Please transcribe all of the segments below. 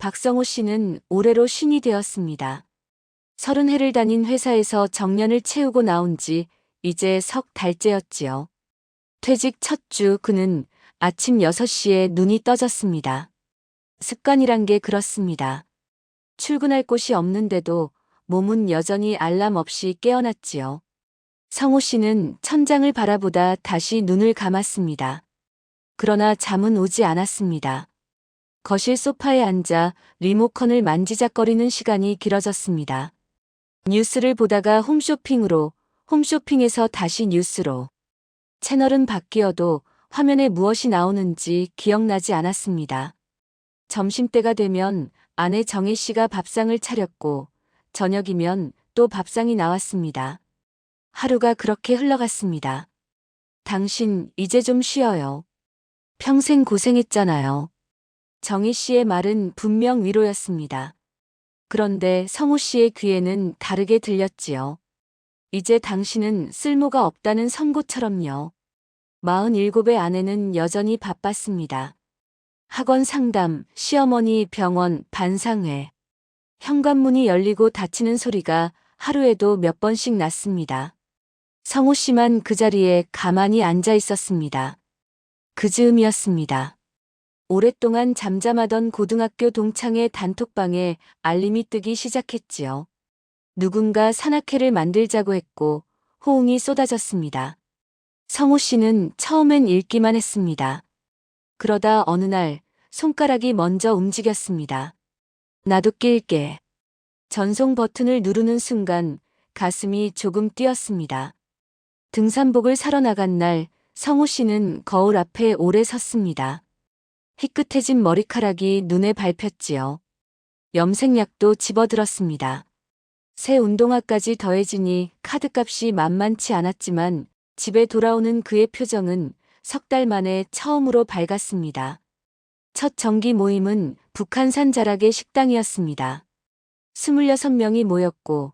박성호 씨는 올해로 신이 되었습니다. 서른 해를 다닌 회사에서 정년을 채우고 나온 지 이제 석 달째였지요. 퇴직 첫 주 그는 아침 6시에 눈이 떠졌습니다. 습관이란 게 그렇습니다. 출근할 곳이 없는데도 몸은 여전히 알람 없이 깨어났지요. 성호 씨는 천장을 바라보다 다시 눈을 감았습니다. 그러나 잠은 오지 않았습니다. 거실 소파에 앉아 리모컨을 만지작거리는 시간이 길어졌습니다. 뉴스를 보다가 홈쇼핑으로, 홈쇼핑에서 다시 뉴스로. 채널은 바뀌어도 화면에 무엇이 나오는지 기억나지 않았습니다. 점심때가 되면 아내 정혜 씨가 밥상을 차렸고 저녁이면 또 밥상이 나왔습니다. 하루가 그렇게 흘러갔습니다. 당신 이제 좀 쉬어요. 평생 고생했잖아요. 정희 씨의 말은 분명 위로였습니다. 그런데 성우 씨의 귀에는 다르게 들렸지요. 이제 당신은 쓸모가 없다는 선고처럼요. 47의 아내는 여전히 바빴습니다. 학원 상담, 시어머니 병원, 반상회. 현관문이 열리고 닫히는 소리가 하루에도 몇 번씩 났습니다. 성우 씨만 그 자리에 가만히 앉아 있었습니다. 그 즈음이었습니다. 오랫동안 잠잠하던 고등학교 동창의 단톡방에 알림이 뜨기 시작했지요. 누군가 산악회를 만들자고 했고 호응이 쏟아졌습니다. 성우 씨는 처음엔 읽기만 했습니다. 그러다 어느 날 손가락이 먼저 움직였습니다. 나도 낄게. 전송 버튼을 누르는 순간 가슴이 조금 뛰었습니다. 등산복을 사러 나간 날 성우 씨는 거울 앞에 오래 섰습니다. 희끗해진 머리카락이 눈에 밟혔지요. 염색약도 집어들었습니다. 새 운동화까지 더해지니 카드값이 만만치 않았지만 집에 돌아오는 그의 표정은 석 달 만에 처음으로 밝았습니다. 첫 정기 모임은 북한산 자락의 식당이었습니다. 26명이 모였고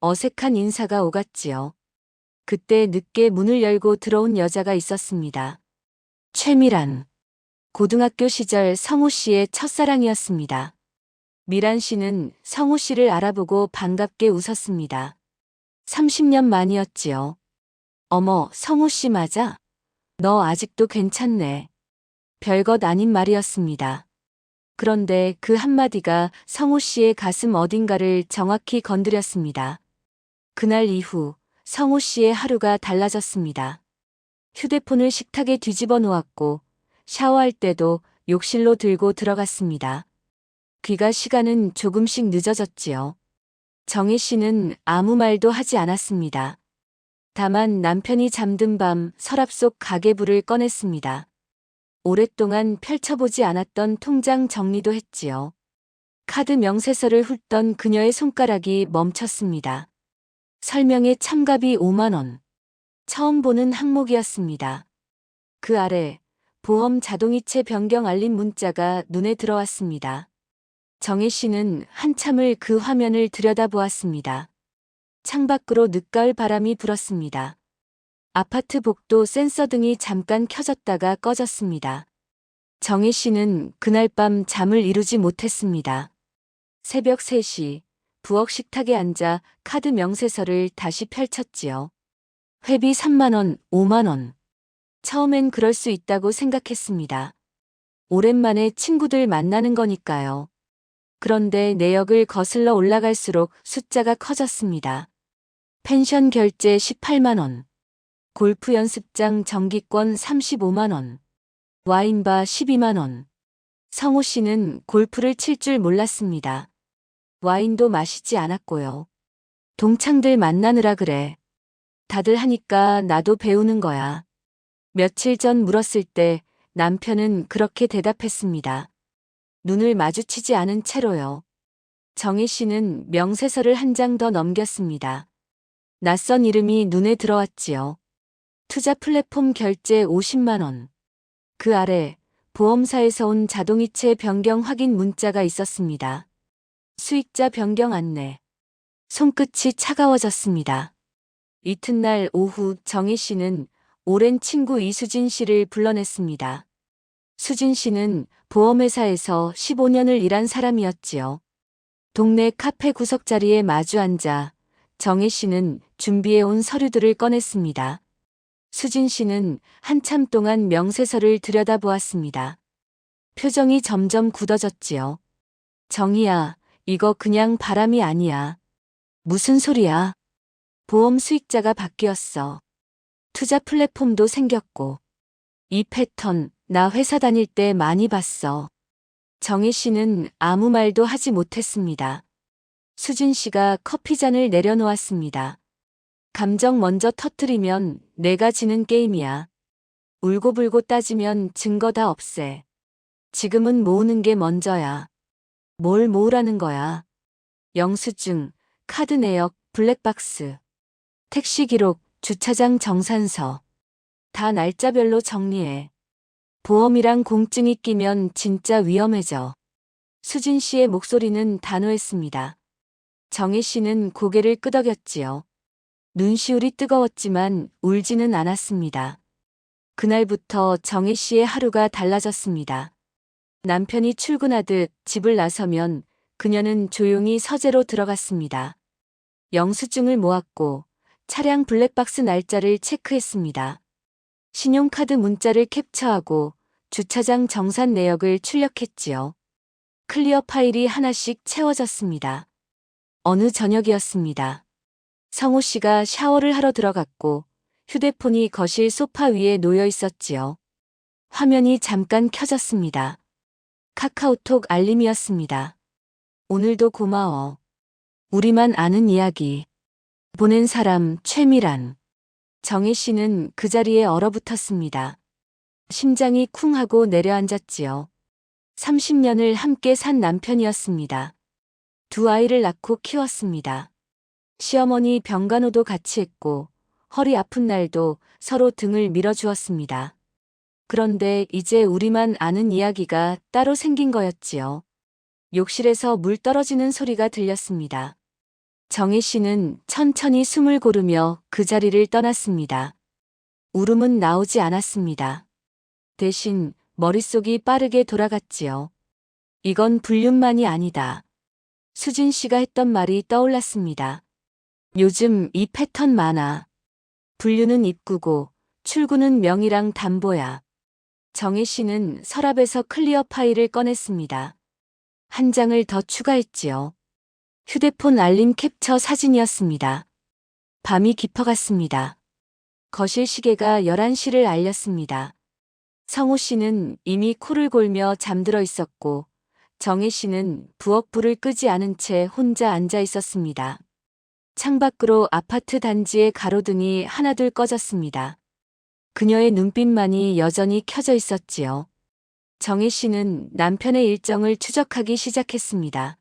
어색한 인사가 오갔지요. 그때 늦게 문을 열고 들어온 여자가 있었습니다. 최미란. 고등학교 시절 성우 씨의 첫사랑이었습니다. 미란 씨는 성우 씨를 알아보고 반갑게 웃었습니다. 30년 만이었지요. 어머, 성우 씨 맞아? 너 아직도 괜찮네. 별것 아닌 말이었습니다. 그런데 그 한마디가 성우 씨의 가슴 어딘가를 정확히 건드렸습니다. 그날 이후 성우 씨의 하루가 달라졌습니다. 휴대폰을 식탁에 뒤집어 놓았고 샤워할 때도 욕실로 들고 들어갔습니다. 귀가 시간은 조금씩 늦어졌지요. 정희 씨는 아무 말도 하지 않았습니다. 다만 남편이 잠든 밤 서랍 속 가계부를 꺼냈습니다. 오랫동안 펼쳐보지 않았던 통장 정리도 했지요. 카드 명세서를 훑던 그녀의 손가락이 멈췄습니다. 설명에 참갑이 5만원. 처음 보는 항목이었습니다. 그 아래 보험 자동이체 변경 알림 문자가 눈에 들어왔습니다. 정혜 씨는 한참을 그 화면을 들여다보았습니다. 창밖으로 늦가을 바람이 불었습니다. 아파트 복도 센서 등이 잠깐 켜졌다가 꺼졌습니다. 정혜 씨는 그날 밤 잠을 이루지 못했습니다. 새벽 3시 부엌 식탁에 앉아 카드 명세서를 다시 펼쳤지요. 회비 3만원, 5만원. 처음엔 그럴 수 있다고 생각했습니다. 오랜만에 친구들 만나는 거니까요. 그런데 내역을 거슬러 올라갈수록 숫자가 커졌습니다. 펜션 결제 18만원. 골프 연습장 정기권 35만원. 와인바 12만원. 성호 씨는 골프를 칠 줄 몰랐습니다. 와인도 마시지 않았고요. 동창들 만나느라 그래. 다들 하니까 나도 배우는 거야. 며칠 전 물었을 때 남편은 그렇게 대답했습니다. 눈을 마주치지 않은 채로요. 정희 씨는 명세서를 한 장 더 넘겼습니다. 낯선 이름이 눈에 들어왔지요. 투자 플랫폼 결제 50만원. 그 아래 보험사에서 온 자동이체 변경 확인 문자가 있었습니다. 수익자 변경 안내. 손끝이 차가워졌습니다. 이튿날 오후 정희 씨는 오랜 친구 이수진 씨를 불러냈습니다. 수진 씨는 보험회사에서 15년을 일한 사람이었지요. 동네 카페 구석 자리에 마주 앉아 정혜 씨는 준비해온 서류들을 꺼냈습니다. 수진 씨는 한참 동안 명세서를 들여다보았습니다. 표정이 점점 굳어졌지요. 정희야, 이거 그냥 바람이 아니야. 무슨 소리야? 보험 수익자가 바뀌었어. 투자 플랫폼도 생겼고. 이 패턴, 나 회사 다닐 때 많이 봤어. 정혜 씨는 아무 말도 하지 못했습니다. 수진 씨가 커피잔을 내려놓았습니다. 감정 먼저 터트리면 내가 지는 게임이야. 울고불고 따지면 증거 다 없애. 지금은 모으는 게 먼저야. 뭘 모으라는 거야. 영수증, 카드 내역, 블랙박스, 택시 기록, 주차장 정산서. 다 날짜별로 정리해. 보험이랑 공증이 끼면 진짜 위험해져. 수진 씨의 목소리는 단호했습니다. 정혜 씨는 고개를 끄덕였지요. 눈시울이 뜨거웠지만 울지는 않았습니다. 그날부터 정혜 씨의 하루가 달라졌습니다. 남편이 출근하듯 집을 나서면 그녀는 조용히 서재로 들어갔습니다. 영수증을 모았고 차량 블랙박스 날짜를 체크했습니다. 신용카드 문자를 캡처하고 주차장 정산 내역을 출력했지요. 클리어 파일이 하나씩 채워졌습니다. 어느 저녁이었습니다. 성우 씨가 샤워를 하러 들어갔고 휴대폰이 거실 소파 위에 놓여 있었지요. 화면이 잠깐 켜졌습니다. 카카오톡 알림이었습니다. 오늘도 고마워. 우리만 아는 이야기. 보낸 사람 최미란. 정혜 씨는 그 자리에 얼어붙었습니다. 심장이 쿵 하고 내려앉았지요. 30년을 함께 산 남편이었습니다. 두 아이를 낳고 키웠습니다. 시어머니 병간호도 같이 했고 허리 아픈 날도 서로 등을 밀어주었습니다. 그런데 이제 우리만 아는 이야기가 따로 생긴 거였지요. 욕실에서 물 떨어지는 소리가 들렸습니다. 정희 씨는 천천히 숨을 고르며 그 자리를 떠났습니다. 울음은 나오지 않았습니다. 대신 머릿속이 빠르게 돌아갔지요. 이건 불륜만이 아니다. 수진 씨가 했던 말이 떠올랐습니다. 요즘 이 패턴 많아. 불륜은 입구고 출구는 명이랑 담보야. 정혜 씨는 서랍에서 클리어 파일을 꺼냈습니다. 한 장을 더 추가했지요. 휴대폰 알림 캡처 사진이었습니다. 밤이 깊어갔습니다. 거실 시계가 11시를 알렸습니다. 성호 씨는 이미 코를 골며 잠들어 있었고 정혜 씨는 부엌 불을 끄지 않은 채 혼자 앉아 있었습니다. 창밖으로 아파트 단지의 가로등이 하나둘 꺼졌습니다. 그녀의 눈빛만이 여전히 켜져 있었지요. 정혜 씨는 남편의 일정을 추적하기 시작했습니다.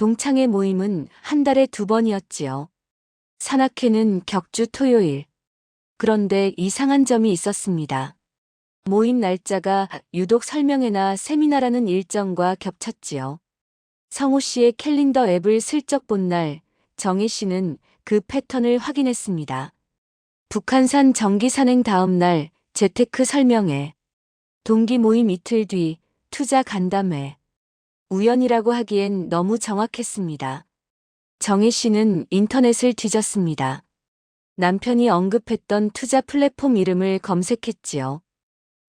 동창회 모임은 한 달에 두 번이었지요. 산악회는 격주 토요일. 그런데 이상한 점이 있었습니다. 모임 날짜가 유독 설명회나 세미나라는 일정과 겹쳤지요. 성우 씨의 캘린더 앱을 슬쩍 본 날, 정희 씨는 그 패턴을 확인했습니다. 북한산 정기 산행 다음 날 재테크 설명회. 동기 모임 이틀 뒤 투자 간담회. 우연이라고 하기엔 너무 정확했습니다. 정희 씨는 인터넷을 뒤졌습니다. 남편이 언급했던 투자 플랫폼 이름을 검색했지요.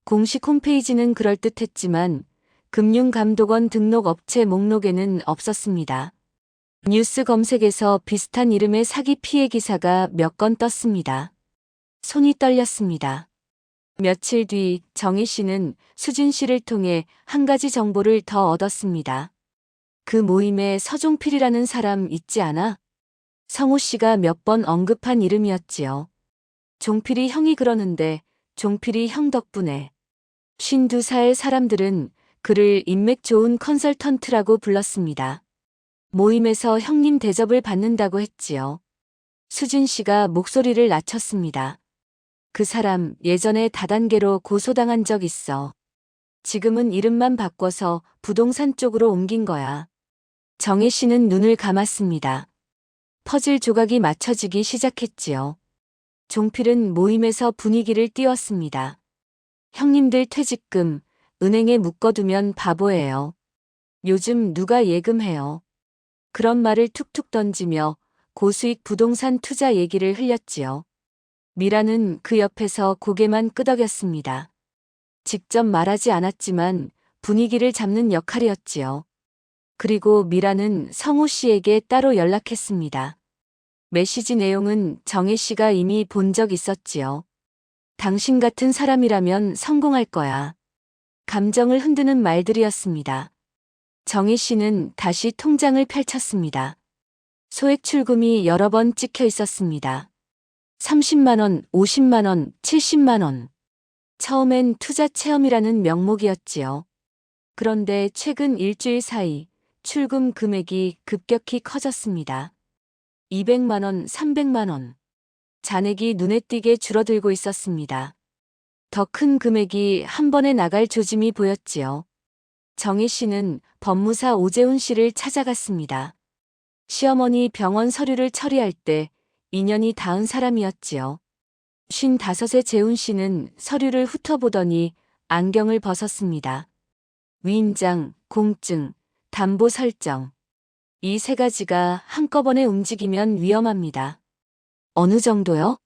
공식 홈페이지는 그럴듯했지만 금융감독원 등록 업체 목록에는 없었습니다. 뉴스 검색에서 비슷한 이름의 사기 피해 기사가 몇 건 떴습니다. 손이 떨렸습니다. 며칠 뒤 정희 씨는 수진 씨를 통해 한 가지 정보를 더 얻었습니다. 그 모임에 서종필이라는 사람 있지 않아? 성우 씨가 몇 번 언급한 이름이었지요. 종필이 형이 그러는데 종필이 형 덕분에 52살 사람들은 그를 인맥 좋은 컨설턴트라고 불렀습니다. 모임에서 형님 대접을 받는다고 했지요. 수진 씨가 목소리를 낮췄습니다. 그 사람 예전에 다단계로 고소당한 적 있어. 지금은 이름만 바꿔서 부동산 쪽으로 옮긴 거야. 정혜 씨는 눈을 감았습니다. 퍼즐 조각이 맞춰지기 시작했지요. 종필은 모임에서 분위기를 띄웠습니다. 형님들 퇴직금, 은행에 묶어두면 바보예요. 요즘 누가 예금해요. 그런 말을 툭툭 던지며 고수익 부동산 투자 얘기를 흘렸지요. 미라는 그 옆에서 고개만 끄덕였습니다. 직접 말하지 않았지만 분위기를 잡는 역할이었지요. 그리고 미라는 성우 씨에게 따로 연락했습니다. 메시지 내용은 정혜 씨가 이미 본 적 있었지요. 당신 같은 사람이라면 성공할 거야. 감정을 흔드는 말들이었습니다. 정희 씨는 다시 통장을 펼쳤습니다. 소액 출금이 여러 번 찍혀 있었습니다. 30만원, 50만원, 70만원. 처음엔 투자 체험이라는 명목이었지요. 그런데 최근 일주일 사이 출금 금액이 급격히 커졌습니다. 200만원, 300만원. 잔액이 눈에 띄게 줄어들고 있었습니다. 더 큰 금액이 한 번에 나갈 조짐이 보였지요. 정희 씨는 법무사 오재훈 씨를 찾아갔습니다. 시어머니 병원 서류를 처리할 때 인연이 닿은 사람이었지요. 쉰 다섯의 재훈 씨는 서류를 훑어보더니 안경을 벗었습니다. 위임장, 공증, 담보 설정. 이 세 가지가 한꺼번에 움직이면 위험합니다. 어느 정도요?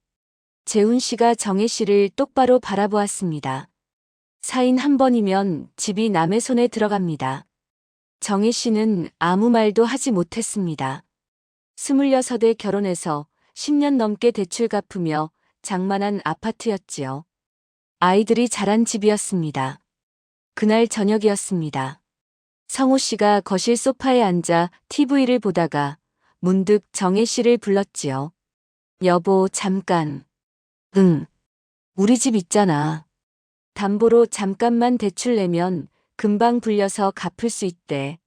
재훈 씨가 정혜 씨를 똑바로 바라보았습니다. 사인 한 번이면 집이 남의 손에 들어갑니다. 정혜 씨는 아무 말도 하지 못했습니다. 스물여섯에 결혼해서 10년 넘게 대출 갚으며 장만한 아파트였지요. 아이들이 자란 집이었습니다. 그날 저녁이었습니다. 성호 씨가 거실 소파에 앉아 TV를 보다가 문득 정혜 씨를 불렀지요. 여보, 잠깐. 응. 우리 집 있잖아. 담보로 잠깐만 대출 내면 금방 불려서 갚을 수 있대.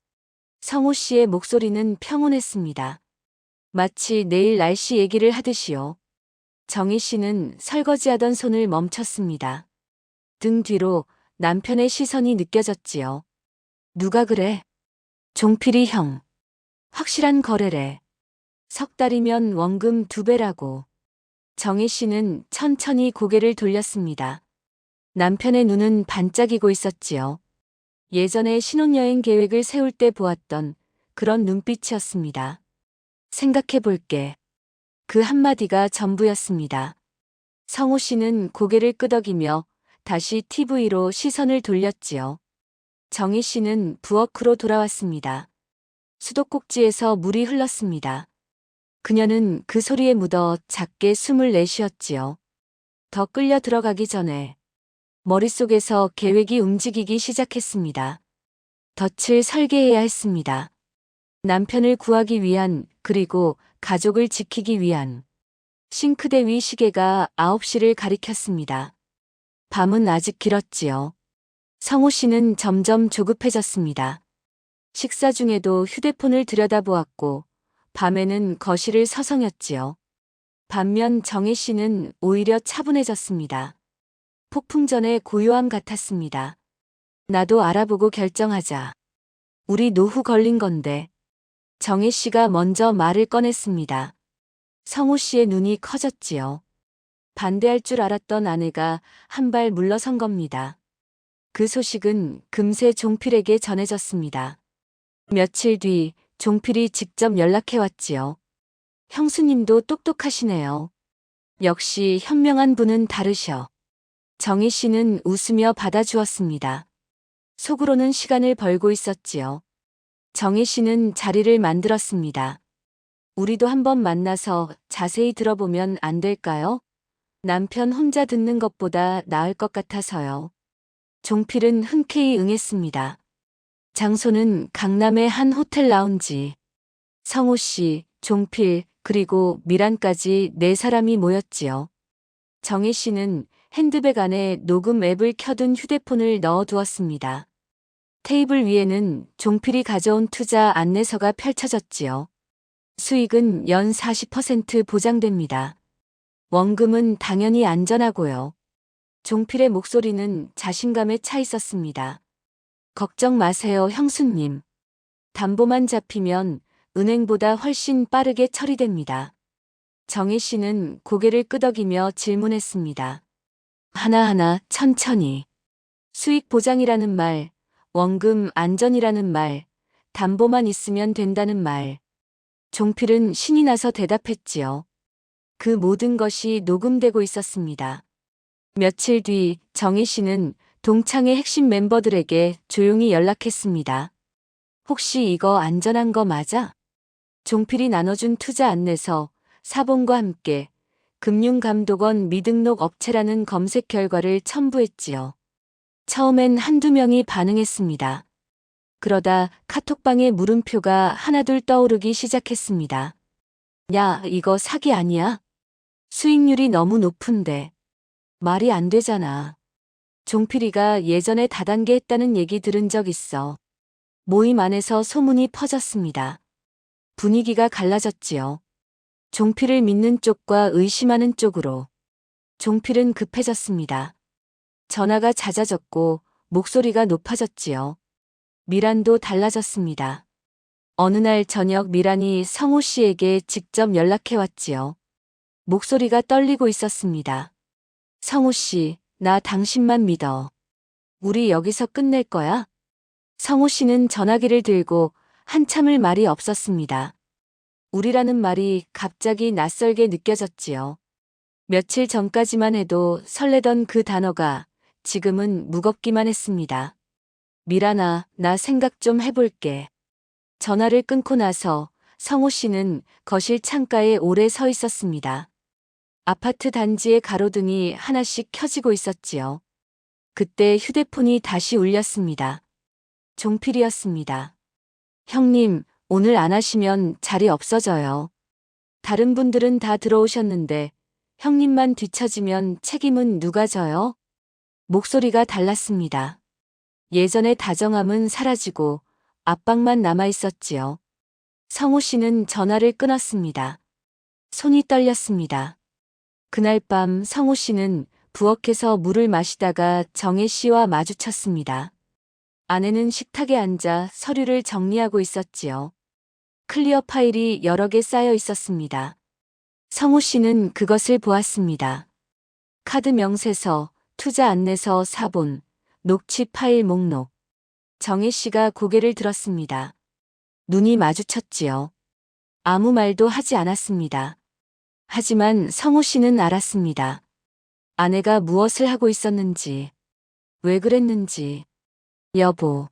성호 씨의 목소리는 평온했습니다. 마치 내일 날씨 얘기를 하듯이요. 정희 씨는 설거지하던 손을 멈췄습니다. 등 뒤로 남편의 시선이 느껴졌지요. 누가 그래? 종필이 형. 확실한 거래래. 석 달이면 원금 두 배라고. 정희 씨는 천천히 고개를 돌렸습니다. 남편의 눈은 반짝이고 있었지요. 예전에 신혼여행 계획을 세울 때 보았던 그런 눈빛이었습니다. 생각해 볼게. 그 한마디가 전부였습니다. 성호 씨는 고개를 끄덕이며 다시 TV로 시선을 돌렸지요. 정희 씨는 부엌으로 돌아왔습니다. 수도꼭지에서 물이 흘렀습니다. 그녀는 그 소리에 묻어 작게 숨을 내쉬었지요. 더 끌려 들어가기 전에 머릿속에서 계획이 움직이기 시작했습니다. 덫을 설계해야 했습니다. 남편을 구하기 위한 그리고 가족을 지키기 위한 싱크대 위 시계가 9시를 가리켰습니다. 밤은 아직 길었지요. 성호 씨는 점점 조급해졌습니다. 식사 중에도 휴대폰을 들여다보았고 밤에는 거실을 서성였지요. 반면 정혜 씨는 오히려 차분해졌습니다. 폭풍 전의 고요함 같았습니다. 나도 알아보고 결정하자. 우리 노후 걸린 건데. 정혜 씨가 먼저 말을 꺼냈습니다. 성호 씨의 눈이 커졌지요. 반대할 줄 알았던 아내가 한 발 물러선 겁니다. 그 소식은 금세 종필에게 전해졌습니다. 며칠 뒤 종필이 직접 연락해왔지요. 형수님도 똑똑하시네요. 역시 현명한 분은 다르셔. 정희 씨는 웃으며 받아주었습니다. 속으로는 시간을 벌고 있었지요. 정희 씨는 자리를 만들었습니다. 우리도 한번 만나서 자세히 들어보면 안 될까요? 남편 혼자 듣는 것보다 나을 것 같아서요. 종필은 흔쾌히 응했습니다. 장소는 강남의 한 호텔 라운지. 성호 씨, 종필, 그리고 미란까지 네 사람이 모였지요. 정희 씨는 핸드백 안에 녹음 앱을 켜둔 휴대폰을 넣어 두었습니다. 테이블 위에는 종필이 가져온 투자 안내서가 펼쳐졌지요. 수익은 연 40% 보장됩니다. 원금은 당연히 안전하고요. 종필의 목소리는 자신감에 차 있었습니다. 걱정 마세요, 형수님. 담보만 잡히면 은행보다 훨씬 빠르게 처리됩니다. 정희 씨는 고개를 끄덕이며 질문했습니다. 하나하나 천천히. 수익 보장이라는 말, 원금 안전이라는 말, 담보만 있으면 된다는 말. 종필은 신이 나서 대답했지요. 그 모든 것이 녹음되고 있었습니다. 며칠 뒤 정희 씨는 동창의 핵심 멤버들에게 조용히 연락했습니다. 혹시 이거 안전한 거 맞아? 종필이 나눠준 투자 안내서 사본과 함께 금융감독원 미등록 업체라는 검색 결과를 첨부했지요. 처음엔 한두 명이 반응했습니다. 그러다 카톡방에 물음표가 하나둘 떠오르기 시작했습니다. 야, 이거 사기 아니야? 수익률이 너무 높은데. 말이 안 되잖아. 종필이가 예전에 다단계 했다는 얘기 들은 적 있어. 모임 안에서 소문이 퍼졌습니다. 분위기가 갈라졌지요. 종필을 믿는 쪽과 의심하는 쪽으로. 종필은 급해졌습니다. 전화가 잦아졌고 목소리가 높아졌지요. 미란도 달라졌습니다. 어느 날 저녁 미란이 성호 씨에게 직접 연락해 왔지요. 목소리가 떨리고 있었습니다. 성호 씨, 나 당신만 믿어. 우리 여기서 끝낼 거야? 성호 씨는 전화기를 들고 한참을 말이 없었습니다. 우리라는 말이 갑자기 낯설게 느껴졌지요. 며칠 전까지만 해도 설레던 그 단어가 지금은 무겁기만 했습니다. 미란아, 나 생각 좀 해볼게. 전화를 끊고 나서 성호 씨는 거실 창가에 오래 서 있었습니다. 아파트 단지의 가로등이 하나씩 켜지고 있었지요. 그때 휴대폰이 다시 울렸습니다. 종필이었습니다. 형님, 오늘 안 하시면 자리 없어져요. 다른 분들은 다 들어오셨는데 형님만 뒤처지면 책임은 누가 져요? 목소리가 달랐습니다. 예전의 다정함은 사라지고 압박만 남아 있었지요. 성호 씨는 전화를 끊었습니다. 손이 떨렸습니다. 그날 밤 성호 씨는 부엌에서 물을 마시다가 정혜 씨와 마주쳤습니다. 아내는 식탁에 앉아 서류를 정리하고 있었지요. 클리어 파일이 여러 개 쌓여 있었습니다. 성호 씨는 그것을 보았습니다. 카드 명세서, 투자 안내서 사본, 녹취 파일 목록. 정혜 씨가 고개를 들었습니다. 눈이 마주쳤지요. 아무 말도 하지 않았습니다. 하지만 성호 씨는 알았습니다. 아내가 무엇을 하고 있었는지, 왜 그랬는지. 여보.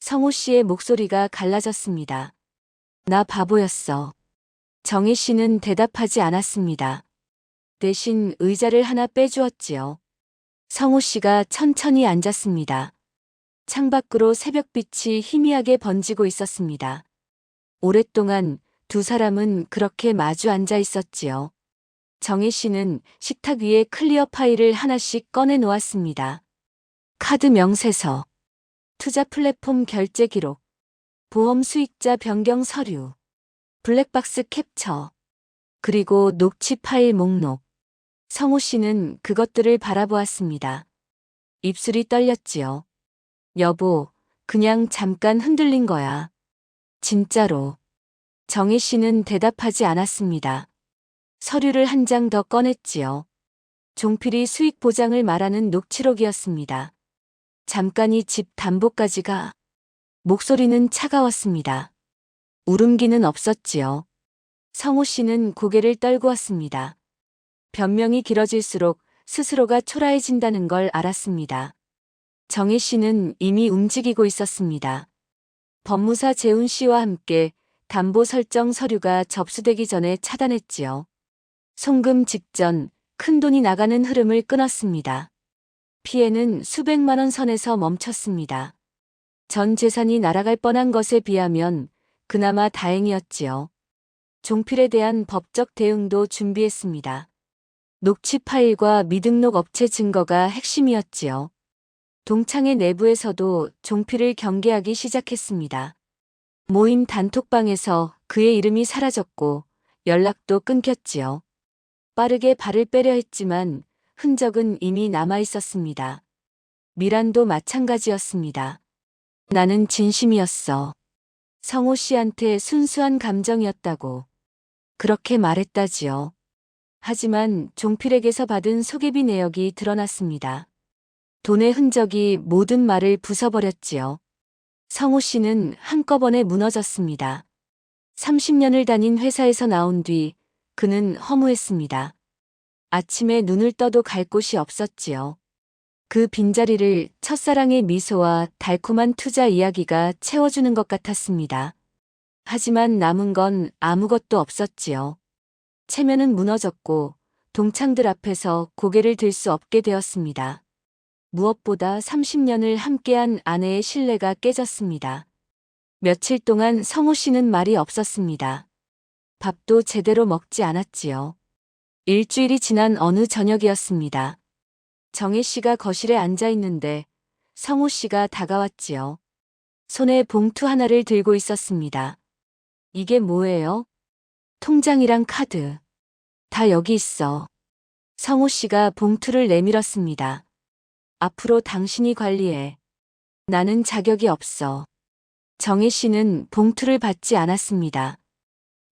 성호 씨의 목소리가 갈라졌습니다. 나 바보였어. 정희 씨는 대답하지 않았습니다. 대신 의자를 하나 빼주었지요. 성호 씨가 천천히 앉았습니다. 창밖으로 새벽빛이 희미하게 번지고 있었습니다. 오랫동안 두 사람은 그렇게 마주 앉아 있었지요. 정희 씨는 식탁 위에 클리어 파일을 하나씩 꺼내 놓았습니다. 카드 명세서, 투자 플랫폼 결제 기록, 보험 수익자 변경 서류, 블랙박스 캡처, 그리고 녹취 파일 목록. 성호 씨는 그것들을 바라보았습니다. 입술이 떨렸지요. 여보, 그냥 잠깐 흔들린 거야. 진짜로. 정희 씨는 대답하지 않았습니다. 서류를 한 장 더 꺼냈지요. 종필이 수익 보장을 말하는 녹취록이었습니다. 잠깐이 집 담보까지가 목소리는 차가웠습니다. 울음기는 없었지요. 성호 씨는 고개를 떨구었습니다. 변명이 길어질수록 스스로가 초라해진다는 걸 알았습니다. 정희 씨는 이미 움직이고 있었습니다. 법무사 재훈 씨와 함께 담보 설정 서류가 접수되기 전에 차단했지요. 송금 직전 큰 돈이 나가는 흐름을 끊었습니다. 피해는 수백만 원 선에서 멈췄습니다. 전 재산이 날아갈 뻔한 것에 비하면 그나마 다행이었지요. 종필에 대한 법적 대응도 준비했습니다. 녹취 파일과 미등록 업체 증거가 핵심이었지요. 동창회 내부에서도 종필을 경계하기 시작했습니다. 모임 단톡방에서 그의 이름이 사라졌고 연락도 끊겼지요. 빠르게 발을 빼려 했지만 흔적은 이미 남아 있었습니다. 미란도 마찬가지였습니다. 나는 진심이었어. 성호 씨한테 순수한 감정이었다고. 그렇게 말했다지요. 하지만 종필에게서 받은 소개비 내역이 드러났습니다. 돈의 흔적이 모든 말을 부숴버렸지요. 성우 씨는 한꺼번에 무너졌습니다. 30년을 다닌 회사에서 나온 뒤 그는 허무했습니다. 아침에 눈을 떠도 갈 곳이 없었지요. 그 빈자리를 첫사랑의 미소와 달콤한 투자 이야기가 채워주는 것 같았습니다. 하지만 남은 건 아무것도 없었지요. 체면은 무너졌고 동창들 앞에서 고개를 들 수 없게 되었습니다. 무엇보다 30년을 함께한 아내의 신뢰가 깨졌습니다. 며칠 동안 성우 씨는 말이 없었습니다. 밥도 제대로 먹지 않았지요. 일주일이 지난 어느 저녁이었습니다. 정혜 씨가 거실에 앉아 있는데 성우 씨가 다가왔지요. 손에 봉투 하나를 들고 있었습니다. 이게 뭐예요? 통장이랑 카드. 다 여기 있어. 성우 씨가 봉투를 내밀었습니다. 앞으로 당신이 관리해. 나는 자격이 없어. 정혜 씨는 봉투를 받지 않았습니다.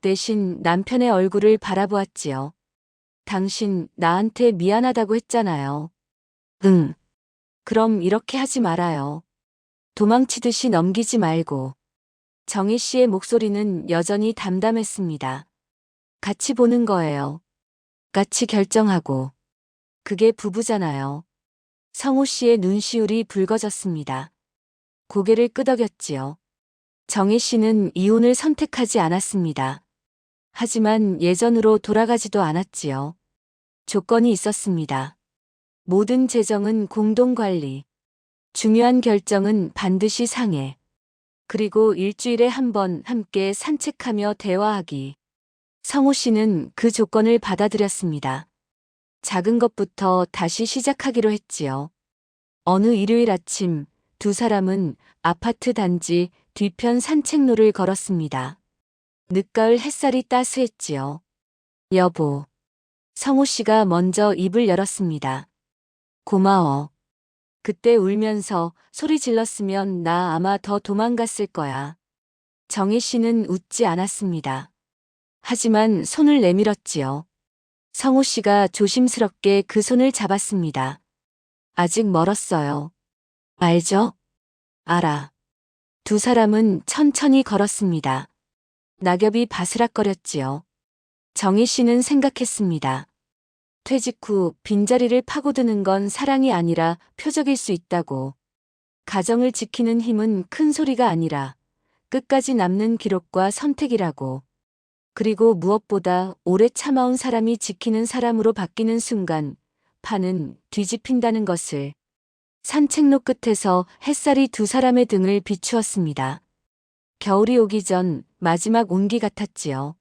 대신 남편의 얼굴을 바라보았지요. 당신 나한테 미안하다고 했잖아요. 응. 그럼 이렇게 하지 말아요. 도망치듯이 넘기지 말고. 정희 씨의 목소리는 여전히 담담했습니다. 같이 보는 거예요. 같이 결정하고. 그게 부부잖아요. 성우 씨의 눈시울이 붉어졌습니다. 고개를 끄덕였지요. 정희 씨는 이혼을 선택하지 않았습니다. 하지만 예전으로 돌아가지도 않았지요. 조건이 있었습니다. 모든 재정은 공동관리. 중요한 결정은 반드시 상해. 그리고 일주일에 한 번 함께 산책하며 대화하기. 성우 씨는 그 조건을 받아들였습니다. 작은 것부터 다시 시작하기로 했지요. 어느 일요일 아침 두 사람은 아파트 단지 뒤편 산책로를 걸었습니다. 늦가을 햇살이 따스했지요. 여보. 성우 씨가 먼저 입을 열었습니다. 고마워. 그때 울면서 소리 질렀으면 나 아마 더 도망갔을 거야. 정희 씨는 웃지 않았습니다. 하지만 손을 내밀었지요. 성우 씨가 조심스럽게 그 손을 잡았습니다. 아직 멀었어요. 알죠? 알아. 두 사람은 천천히 걸었습니다. 낙엽이 바스락거렸지요. 정희 씨는 생각했습니다. 퇴직 후 빈자리를 파고드는 건 사랑이 아니라 표적일 수 있다고. 가정을 지키는 힘은 큰 소리가 아니라 끝까지 남는 기록과 선택이라고. 그리고 무엇보다 오래 참아온 사람이 지키는 사람으로 바뀌는 순간 판은 뒤집힌다는 것을. 산책로 끝에서 햇살이 두 사람의 등을 비추었습니다. 겨울이 오기 전 마지막 온기 같았지요.